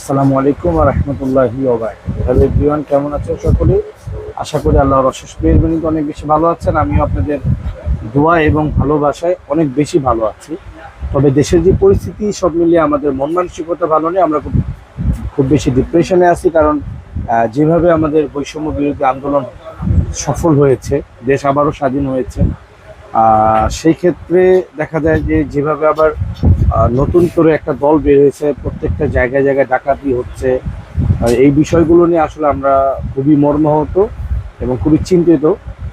আসসালামু আলাইকুম রহমতুল্লাহি হ্যালো এভরিওয়ান, কেমন আছেন সকলে? আশা করি আল্লাহর অশেষ মেহরবানিতে অনেক বেশি ভালো আছেন। আমিও আপনাদের দোয়া এবং ভালোবাসায় অনেক বেশি ভালো আছি। তবে দেশের যে পরিস্থিতি, সব মিলিয়ে আমাদের মন মানসিকতা ভালো নেই। আমরা খুব খুব বেশি ডিপ্রেশনে আছি কারণ যেভাবে আমাদের বৈষম্য বিরোধী আন্দোলন সফল হয়েছে, দেশ আবারও স্বাধীন হয়েছে। সেই ক্ষেত্রে দেখা যায় যে যেভাবে আবার নতুন করে একটা দল বের হয়েছে, প্রত্যেকটা জায়গায় জায়গায় ডাকাতি হচ্ছে। এই বিষয়গুলো নিয়ে আসলে আমরা খুবই মর্মাহত এবং খুবই চিন্তিত।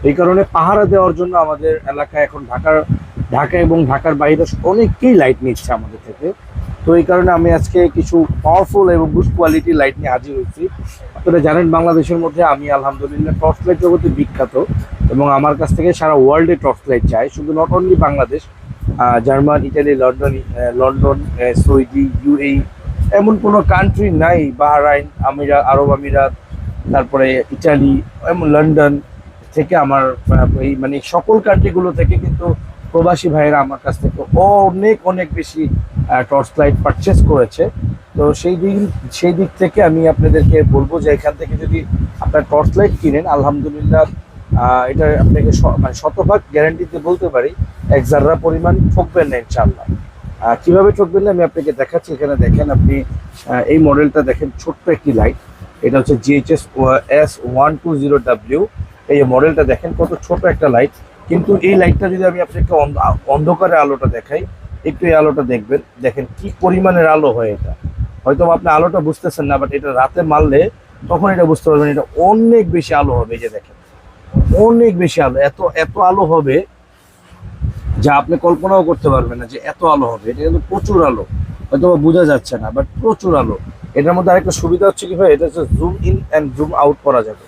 এই কারণে পাহারা দেওয়ার জন্য আমাদের এলাকায় এখন ঢাকার, ঢাকা এবং ঢাকার বাইরে অনেকেই লাইট নিচ্ছে আমাদের থেকে। তো এই কারণে আমি আজকে কিছু পাওয়ারফুল এবং গুড কোয়ালিটি লাইট নিয়ে হাজির হয়েছি। আপনারা জানেন বাংলাদেশের মধ্যে আমি আলহামদুলিল্লাহ টর্চ লাইট জগতে বিখ্যাত। এবং আমার কাছ থেকে সারা ওয়ার্ল্ডে টর্চ লাইট যায় শুধু not only Bangladesh German, Italy, London London Saudi, UAE, এমন কোনো কান্ট্রি নাই, বাহরাইন, আমিরা, আরব আমিরাত, তারপরে ইটালি, এমন লন্ডন থেকে আমার এই মানে সকল কান্ট্রিগুলো থেকে কিন্তু প্রবাসী ভাইয়েরা আমার কাছ থেকে অনেক অনেক বেশি টর্চ লাইট পারচেস করেছে। তো সেই দিন, সেই দিক থেকে আমি আপনাদেরকে বলব যে এখান থেকে যদি আপনার টর্চ লাইট কিনেন, আলহামদুলিল্লাহ এটা আপনাকে মানে শতভাগ গ্যারান্টিতে বলতে পারি, এক জাররা পরিমাণ ঠকবেন না ইনশাল্লাহ কীভাবে ঠকবেন না আমি আপনাকে দেখাচ্ছি, এখানে দেখেন আপনি এই মডেলটা দেখেন, ছোট্ট একটি লাইট এটা হচ্ছে GHS S one two zero W এই মডেলটা দেখেন, কত ছোট একটা লাইট কিন্তু এই লাইটটা যদি আমি আপনাকে অন্ধ- অন্ধকারে আলোটা দেখাই, একটু এই আলোটা দেখবেন। দেখেন কি পরিমাণের আলো হয় এটা। হয়তো আপনি আলোটা বুঝতেছেন না বাট এটা রাতে মারলে তখন এটা বুঝতে পারবেন, এটা অনেক বেশি আলো হবে যে দেখেন। অনেক বেশি আলো, এত এত আলো হবে যা আপনি কল্পনাও করতে পারবেন না যে এত আলো হবে। এটা কিন্তু প্রচুর আলো হয়তো বোঝা যাচ্ছে না বাট প্রচুর আলো। এটার মধ্যে আরেকটা সুবিধা হচ্ছে কি ভাই, এটা হচ্ছে zoom in and zoom out করা যাবে।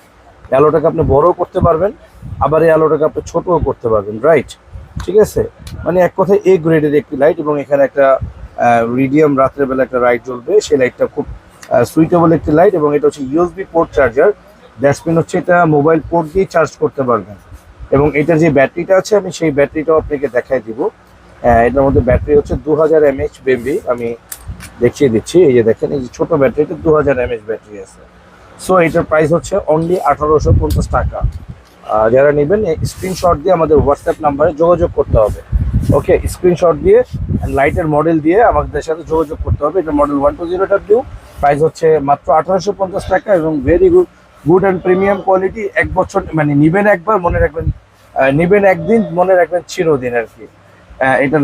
আলোটাকে আপনি বড়ও করতে পারবেন, আবার এই আলোটাকে আপনি ছোটও করতে পারবেন রাইট ঠিক আছে? মানে এক কথায় এ গ্রেডের একটি লাইট এবং এখানে একটা রিডিয়াম রাত্রেবেলা একটা লাইট জ্বলবে, সেই লাইটটা খুব সুইটেবল একটি লাইট এবং এটা হচ্ছে ইউএসবি পোর্ট চার্জার ড্যাশপিন হচ্ছে এটা মোবাইল পোর্ট দিয়ে চার্জ করতে পারবেন। এবং এটার যে ব্যাটারিটা আছে, আমি সেই ব্যাটারিটাও আপনাকে দেখাই দিব। এটার মধ্যে ব্যাটারি হচ্ছে দু হাজার এমএইচ বেবি আমি দেখিয়ে দিচ্ছি। এই যে দেখেন, এই যে ছোটো ব্যাটারিটা দু হাজার এমএইচ ব্যাটারি আছে। সো এটার প্রাইস হচ্ছে অনলি আঠারোশো পঞ্চাশ টাকা। যারা নেবেন স্ক্রিনশট দিয়ে আমাদের হোয়াটসঅ্যাপ নাম্বারে যোগাযোগ করতে হবে। ওকে স্ক্রিনশট দিয়ে লাইটের মডেল দিয়ে আমাদের সাথে যোগাযোগ করতে হবে। এটা model one two zero W price হচ্ছে মাত্র আঠারোশো পঞ্চাশ টাকা এবং very good good and premium quality এক বছর মানে নিবেন একবার, মনে রাখবেন নিবেন একদিন, মনে রাখবেন চিরদিন আর কি। এটার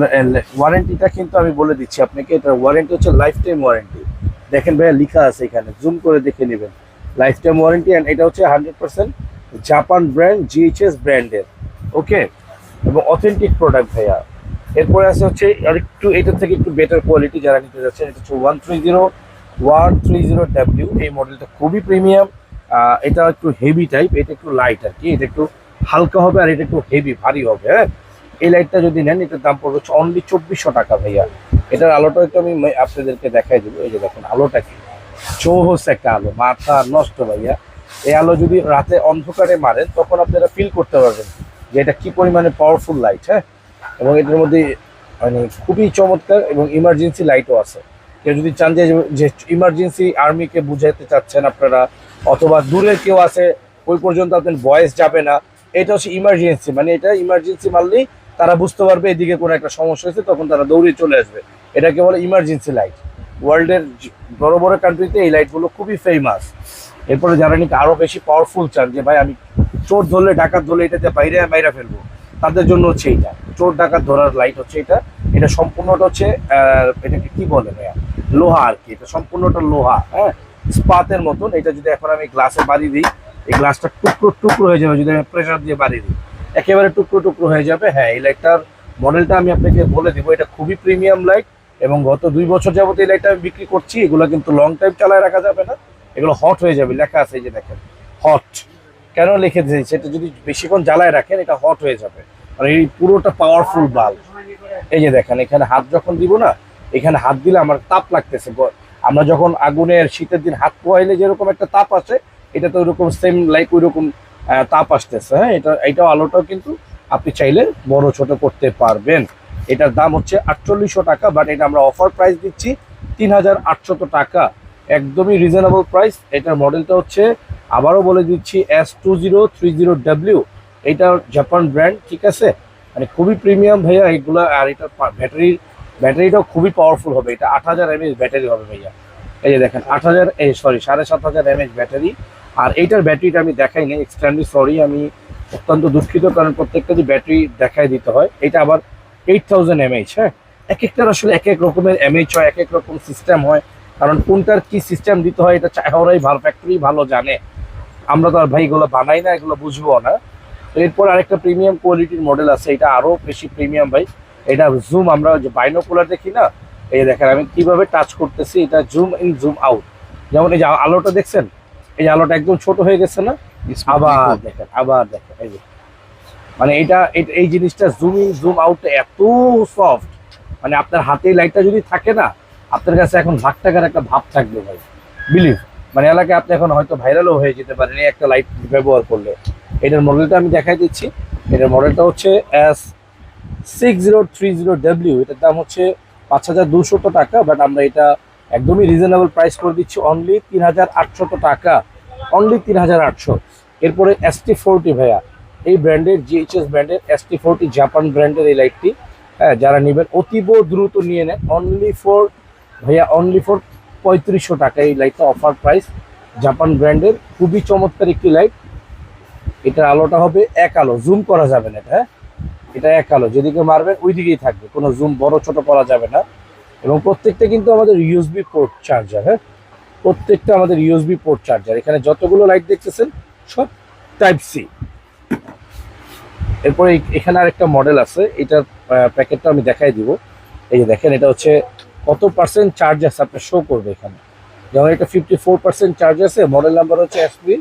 ওয়ারেন্টিটা কিন্তু আমি বলে দিচ্ছি আপনাকে এটার ওয়ারেন্টি হচ্ছে লাইফ টাইম ওয়ারেন্টি দেখেন ভাইয়া, লেখা আছে এখানে জুম করে দেখে নেবেন। লাইফ টাইম ওয়ারেন্টি অ্যান্ড এটা হচ্ছে hundred percent Japan brand GHS ব্র্যান্ডের ওকে এবং অথেন্টিক প্রোডাক্ট ভাইয়া। এরপরে আছে হচ্ছে, আরেকটু এটার থেকে একটু বেটার কোয়ালিটি যারা নিতে যাচ্ছেন, এটা হচ্ছে one three zero one three zero W এই মডেলটা খুবই প্রিমিয়াম এটা একটু হেভি টাইপ এটা একটু লাইট আর কি এটা একটু হালকা হবে আর এটা একটু হেভি ভারী হবে হ্যাঁ? এই লাইটটা যদি নেন, এটার দাম পড়বে অনলি চব্বিশশো টাকা ভাইয়া। এটার আলোটা একটু আমি আপনাদেরকে দেখাই দেবো, এই যে দেখুন, আলোটা কি। চৌহস একটা আলো, মাথা নষ্ট ভাইয়া। এই আলো যদি রাতে অন্ধকারে মারেন তখন আপনারা ফিল করতে পারবেন যে এটা কি পরিমাণে পাওয়ারফুল লাইট হ্যাঁ? এবং এটার মধ্যে মানে খুবই চমৎকার এবং ইমার্জেন্সি লাইটও আছে। কেউ যদি চান যে ইমার্জেন্সি আর্মিকে বুঝাইতে চাচ্ছেন আপনারা অথবা দূরে কেউ আছে, ওই পর্যন্ত আপনার ভয়েস যাবে না। এটা হচ্ছে ইমার্জেন্সি মানে এটা ইমার্জেন্সি মারলেই তারা বুঝতে পারবে এদিকে কোনো একটা সমস্যা হয়েছে, তখন তারা দৌড়ে চলে আসবে। এটাকে বলে ইমার্জেন্সি লাইট ওয়ার্ল্ডের বড় বড় কান্ট্রিতে এই লাইটগুলো খুবই ফেমাস এরপরে যারা নাকি আরও বেশি পাওয়ারফুল চান, যে ভাই আমি চোর ধরলে, ডাকাত ধরলে এটাতে বাইরে বাইরে ফেলব। তাদের জন্য হচ্ছে এইটা। চোর ডাকাত ধরার লাইট হচ্ছে এটা। এটা সম্পূর্ণটা হচ্ছে এটাকে কি বলে ভাইয়া? লোহা আর কি। এটা সম্পূর্ণটা লোহা হ্যাঁ? স্পাতের মতন, এটা যদি এখন আমি গ্লাসে বাড়ি দিই, এই গ্লাসটা টুকরো টুকরো হয়ে যাবে, যদি আমি প্রেশার দিয়ে বাড়ি দিই। একেবারে টুকরো টুকরো হয়ে যাবে হ্যাঁ এই লাইটটার মডেলটা আমি আপনাকে বলে দিব, এটা খুবই প্রিমিয়াম লাইট এবং গত দুই বছর যাবত এই লাইটটা আমি বিক্রি করছি, এগুলো কিন্তু লং টাইম চালায় রাখা যাবে না, এগুলো হট হয়ে যাবে, লেখা আছে এই যে দেখেন হট কেন লিখে দিয়েছি? সেটা যদি বেশিক্ষণ জ্বালায় রাখেন, এটা হট হয়ে যাবে। আর এই পুরোটা পাওয়ারফুল বাল্ব এই যে দেখেন, এখানে হাত যখন দিব না, এখানে হাত দিলে আমার তাপ লাগতেছে আমরা যখন আগুনের শীতের দিন হাত পোয়াইলে যেরকম একটা তাপ আসে, এটা তো ওইরকম সেম লাইক ওইরকম তাপ আসতেছে হ্যাঁ? এটা এইটাও আলোটাও কিন্তু আপনি চাইলে বড় ছোট করতে পারবেন। এটার দাম হচ্ছে আটচল্লিশশো টাকা বাট এটা আমরা অফার প্রাইস দিচ্ছি তিন হাজার আটশত টাকা। একদমই রিজনেবল প্রাইস এটার মডেলটা হচ্ছে, আবারও বলে দিচ্ছি S two zero three zero W এটা জাপান ব্র্যান্ড ঠিক আছে? মানে খুবই প্রিমিয়াম ভাইয়া, এগুলো, আর এটা ব্যাটারি ব্যাটারিটাও খুবই পাওয়ারফুল হবে। এটা আট হাজার এমএএচ ব্যাটারি হবে ভাইয়া। এই যে দেখেন, আট হাজার সরি সাড়ে সাত হাজার এমএএচ ব্যাটারি। আর এইটার ব্যাটারিটা আমি দেখাই নি এক্সট্রিমলি সরি আমি অত্যন্ত দুঃখিত, কারণ প্রত্যেকটা যে ব্যাটারি দেখাই দিতে হয়, এটা আবার এইট থাউজেন্ড এমএইচ হ্যাঁ? এক একটার আসলে এক এক রকমের এমএইচ হয়, এক এক রকম সিস্টেম হয়। কারণ কোনটার কি সিস্টেম দিতে হয়, এটা চাহরাই ভালো ফ্যাক্টরি ভালো জানে। আমরা তো আর ভাই এগুলো বানাই না, এগুলো বুঝব না। এরপর আরেকটা প্রিমিয়াম কোয়ালিটির মডেল আছে, এটা আরও বেশি প্রিমিয়াম ভাই। এটা জুম আমরা যে বাইনোকুলার দেখি না? এই দেখেন আমি কীভাবে টাচ করতেছি এটা জুম ইন জুম আউট যেমন এই যে আলোটা দেখছেন? এই যে আলোটা একদম ছোট হয়ে গেছে না? আবার দেখেন। আবার দেখেন এই যে। মানে এটা এই জিনিসটা জুম ইন জুম আউট এত সফট মানে আপনার হাতে লাইটটা যদি থাকে না আপনার কাছে এখন লাখ টাকার একটা ভাব থাকবে ভাই। বিলিভ মানে এলাকায় আপনি এখন হয়তো ভাইরালও হয়ে যেতে পারেন এই একটা লাইট ব্যবহার করলে। এটার মডেলটা আমি দেখাই দিচ্ছি। এটার মডেলটা হচ্ছে S six zero three zero W এটার দাম হচ্ছে পাঁচ হাজার দুশত টাকা বাট আমরা এটা একদমই রিজনেবল প্রাইস করে দিচ্ছি অনলি তিন হাজার আটশত টাকা অনলি তিন হাজার আটশো। এরপরে এস টি ফোরটি ভাইয়া, এই ব্র্যান্ডের জিএইচএস ব্র্যান্ডের এস টি ফোরটি জাপান ব্র্যান্ডের এই লাইটটি হ্যাঁ যারা নেবেন, অতীব দ্রুত নিয়ে নেন অনলি ফর ভাইয়া অনলি ফর পঁয়ত্রিশশো টাকা এই লাইটটা অফার প্রাইস জাপান ব্র্যান্ডের খুবই চমৎকার একটি লাইট এটার আলোটা হবে এক আলো জুম করা যাবে না এটা হ্যাঁ। এটা এক আলো। যেদিকে মারবেন ওই দিকেই থাকবে। কোনো জুম বড়, ছোট করা যাবে না। এবং প্রত্যেকটা কিন্তু আমাদের ইউএসবি পোর্ট চার্জার হ্যাঁ? প্রত্যেকটা আমাদের ইউএসবি পোর্ট চার্জার এখানে যতগুলো লাইট দেখতেছেন, সব টাইপ সি এরপরে এখানে আরেকটা মডেল আছে। এটার প্যাকেটটা আমি দেখাই দিব। এই যে দেখেন, এটা হচ্ছে কত পার্সেন্ট চার্জ আছে আপনার শো করবে এখানে। যেমন এটা ফিফটি ফোর পার্সেন্ট চার্জ আছে। মডেল নাম্বার হচ্ছে এসপি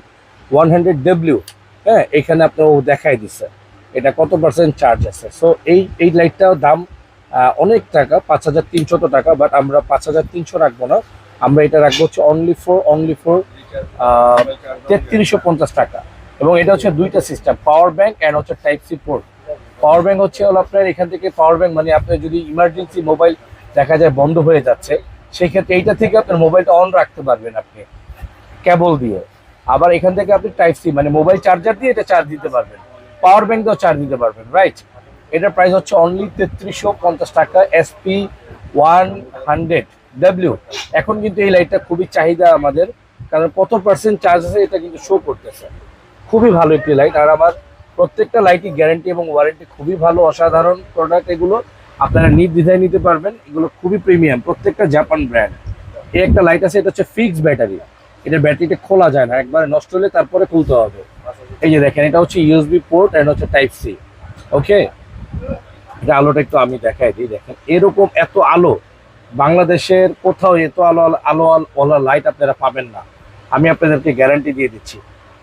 ওয়ান হান্ড্রেড ডব্লিউ হ্যাঁ এখানে আপনার ও দেখাই দিচ্ছে এটা কত পার্সেন্ট চার্জ আছে? সো এই এই লাইটটার দাম অনেক টাকা, পাঁচ হাজার তিনশত টাকা বাট আমরা পাঁচ হাজার তিনশো রাখব না। আমরা এটা রাখব হচ্ছে অনলি ফোর অনলি ফোর তেত্রিশশো পঞ্চাশ টাকা। এবং এটা হচ্ছে দুইটা সিস্টেম পাওয়ার ব্যাঙ্ক অ্যান্ড হচ্ছে type C port power bank হচ্ছে হলো আপনার এখান থেকে পাওয়ার ব্যাঙ্ক মানে আপনার যদি ইমার্জেন্সি মোবাইল দেখা যায় বন্ধ হয়ে যাচ্ছে সেই ক্ষেত্রে এইটা থেকে আপনার মোবাইলটা অন রাখতে পারবেন আপনি কেবল দিয়ে। আবার এখান থেকে আপনি টাইপ সি মানে মোবাইল চার্জার দিয়ে এটা চার্জ দিতে পারবেন। পাওয়ার ব্যাংক দিয়েও চার্জ দিতে পারবেন রাইট এটার প্রাইস হচ্ছে অনলি তেত্রিশশো পঞ্চাশ টাকা এসপি ওয়ান হান্ড্রেড ডাব্লিউ এখন কিন্তু এই লাইটটা খুবই চাহিদা আমাদের, কারণ কত পার্সেন্ট চার্জ আছে এটা কিন্তু শো করতেছে। খুবই ভালো একটি লাইট আর আমার প্রত্যেকটা লাইটই গ্যারেন্টি এবং ওয়ারেন্টি খুবই ভালো, অসাধারণ প্রোডাক্ট এগুলো। আপনারা নির্দ্বিধায় নিতে পারবেন, এগুলো খুবই প্রিমিয়াম প্রত্যেকটা জাপান ব্র্যান্ড এই একটা লাইট আছে, এটা হচ্ছে ফিক্সড ব্যাটারি এটা ব্যাটারিটা খোলা যায় না, একবার নষ্ট হলে তারপরে খুলতে হবে। এই যে দেখেন, এটা হচ্ছে ইউএসবি পোর্ট এন্ড হচ্ছে টাইপ সি ওকে এটা আলোটা একটু আমি দেখাই দিই, দেখেন, এরকম এত আলো, বাংলাদেশের কোথাও এত আলো আলো আলো লাইট আপনারা পাবেন না। আমি আপনাদেরকে গ্যারান্টি দিয়ে দিচ্ছি।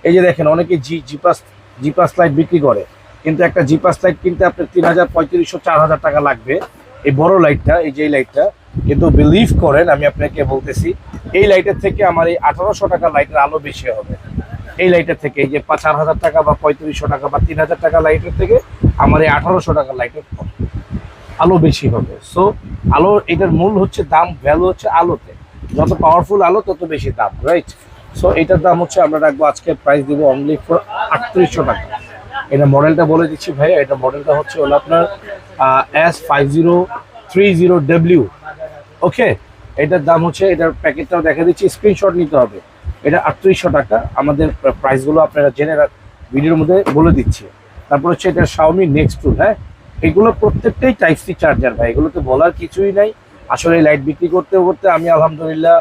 এই যে দেখেন, অনেকে জি জিপাস জিপাস লাইট বিক্রি করে, কিন্তু একটা জিপাস লাইট কিনতে আপনার তিন হাজার, পঁয়ত্রিশশো, চার হাজার টাকা লাগবে। এই বড় লাইটটা এই যে লাইটটা কিন্তু বিলিভ করেন, আমি আপনাকে বলতেছি, এই লাইটের থেকে আমার এই আঠারোশো টাকা লাইটের আলো বেশি হবে। এই লাইটের থেকে যে চার হাজার টাকা বা পঁয়ত্রিশশো টাকা বা তিন হাজার টাকা লাইটের থেকে আমার এই আঠারোশো টাকা লাইটের আলো বেশি হবে। সো আলো, এটার মূল হচ্ছে দাম ভ্যালু হচ্ছে আলোতে। যত পাওয়ারফুল আলো, তত বেশি দাম রাইট সো এটার দাম হচ্ছে আমরা রাখব, আজকে প্রাইস দিব অনলি ফর আটত্রিশশো টাকা। এটা মডেলটা বলে দিচ্ছি ভাই এটা মডেলটা হচ্ছে হলো আপনার S five zero three zero okay এটার দাম হচ্ছে, এটার প্যাকেটটাও দেখা দিচ্ছি স্ক্রিনশট নিতে হবে। এটা আটত্রিশশো টাকা। আমাদের প্রাইসগুলো আপনারা জেনে ভিডিওর মধ্যে বলে দিচ্ছি। তারপর হচ্ছে এটা শাওমি নেক্সট টুল হ্যাঁ? এগুলো প্রত্যেকটাই টাইপ সি চার্জার ভাই। এগুলোতে বলার কিছুই নাই। আসলে লাইট বিক্রি করতে করতে আমি আলহামদুলিল্লাহ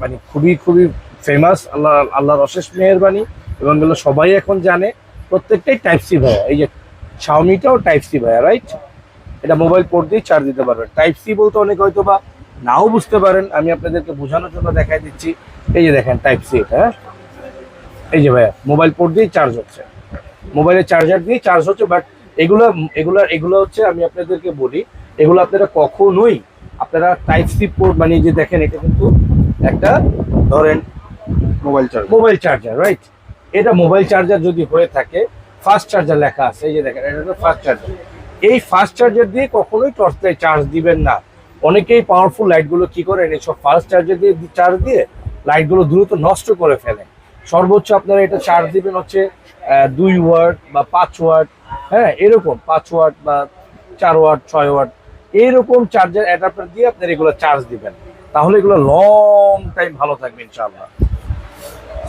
মানে খুবই খুবই ফেমাস আল্লাহ, আল্লাহর অশেষ মেহরবানি। এবং এগুলো সবাই এখন জানে। প্রত্যেকটাই টাইপ সি ভাইয়া। এই যে শাওমিটাও টাইপ সি ভাইয়া রাইট এটা মোবাইল পোর্ট দিয়ে চার্জ দিতে পারবেন টাইপ সি বলতে অনেক হয়তো বা নাও বুঝতে পারেন আমি আপনাদেরকে বোঝানোর জন্য দেখাই দিচ্ছি। এই যে দেখেন টাইপ সি এটা হ্যাঁ? এই যে ভাইয়া মোবাইল পোর্ট দিয়ে চার্জ হচ্ছে। মোবাইলের চার্জার দিয়ে চার্জ হচ্ছে বাট এগুলো এগুলো এগুলো হচ্ছে আমি আপনাদেরকে বলি এগুলো আপনারা কখনোই আপনারা টাইপ সি পোর্ট মানে যে দেখেন এটা কিন্তু একটা ধরেন mobile charger mobile charger right এটা মোবাইল চার্জার যদি হয়ে থাকে ফাস্ট চার্জার লেখা আছে এই যে দেখেন এটা ফাস্ট চার্জার এই ফাস্ট চার্জার দিয়ে কখনোই টর্চ চার্জ দিবেন না। অনেকেই পাওয়ারফুল লাইটগুলো কি করেন এইসব ফাস্ট চার্জার দিয়ে চার্জ দিয়ে লাইটগুলো দ্রুত নষ্ট করে ফেলে। সর্বোচ্চ আপনারা এটা চার্জ দিবেন হচ্ছে দুই ওয়াট বা পাঁচ ওয়াট হ্যাঁ এরকম পাঁচ ওয়াট বা চার ওয়াট ছয় ওয়াট এইরকম চার্জার অ্যাডাপ্টার দিয়ে আপনার এগুলো চার্জ দিবেন। তাহলে এগুলো লং টাইম ভালো থাকবে ইনশাআল্লাহ।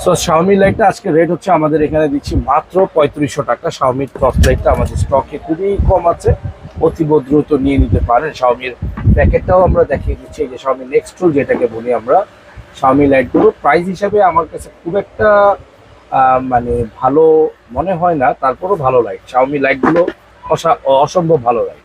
সো শাওমি লাইটটা আজকে রেট হচ্ছে আমাদের এখানে দিচ্ছি মাত্র পঁয়ত্রিশশো টাকা। শাওমির টপ লাইটটা আমাদের স্টকে খুবই কম আছে। অতীব দ্রুত নিয়ে নিতে পারেন শাওমির প্যাকেটটাও আমরা দেখিয়ে দিচ্ছি যে স্বামী নেক্সট টুল যেটাকে বলি আমরা স্বামী লাইটগুলো প্রাইস হিসাবে আমার কাছে খুব একটা মানে ভালো মনে হয় না, তারপরও ভালো লাইট স্বামী লাইটগুলো অসা- অসম্ভব ভালো লাইট